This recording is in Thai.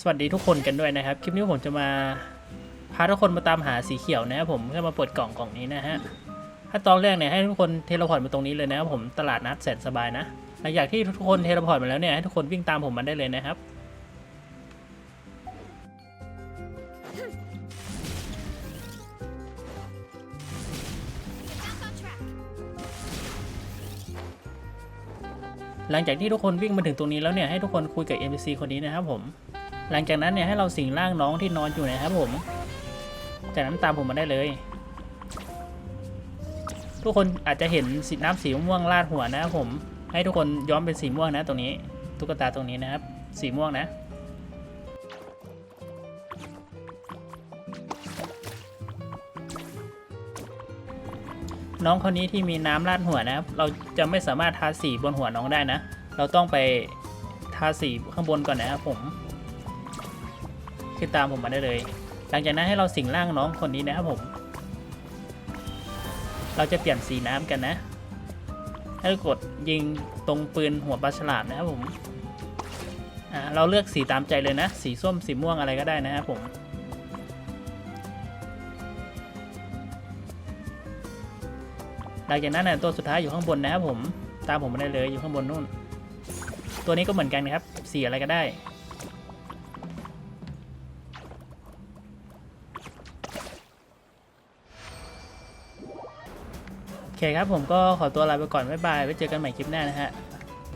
สวัสดีทุกคนกันด้วยนะครับ คลิปนี้ผมจะมาพาทุกคนมาตามหาสีเขียวนะครับผมเพื่อมาเปิดกล่องกล่องนี้นะฮะถ้าตอนแรกเนี่ยให้ทุกคนเทเลพอร์ตมาตรงนี้เลยนะครับผมตลาดนัดแสนสบายนะหลังจากที่ทุกคนเทเลพอร์ตมาแล้วเนี่ยให้ทุกคนวิ่งตามผมมาได้เลยนะครับหลังจากที่ทุกคนวิ่งมาถึงตรงนี้แล้วเนี่ยให้ทุกคนคุยกับ NPC คนนี้นะครับผม หลังจากนั้นเนี่ยให้เราสิงร่างน้องที่นอนอยู่นะครับผม จากนั้นตามผมมาได้เลย ทุกคนอาจจะเห็นสีน้ำสีม่วงลาดหัวนะครับผม ให้ทุกคนย้อมเป็นสีม่วงนะตรงนี้ ตุ๊กตาตรงนี้นะครับ สีม่วงนะน้องคนนี้ที่มีน้ำราดหัวนะครับ เราจะไม่สามารถทาสีบนหัวน้องได้นะ เราต้องไปทาสีข้างบนก่อนนะครับผม คือตามผมมาได้เลย หลังจากนั้นให้เราสิงร่างน้องคนนี้นะครับผม เราจะเปลี่ยนสีน้ำกันนะ ให้กดยิงตรงปืนหัวปลาฉลามนะครับผมเราเลือกสีตามใจเลยนะ สีส้มสีม่วงอะไรก็ได้นะครับผมหลังจากนั้นนะตัวสุดท้ายอยู่ข้างบนนะครับผม ตามผมมาได้เลยอยู่ข้างบนนู่น ตัวนี้ก็เหมือนกันครับสีอะไรก็ได้ เคครับผมก็ขอตัวลาไปก่อนบ๊ายบายไว้เจอกันใหม่คลิปหน้านะฮะ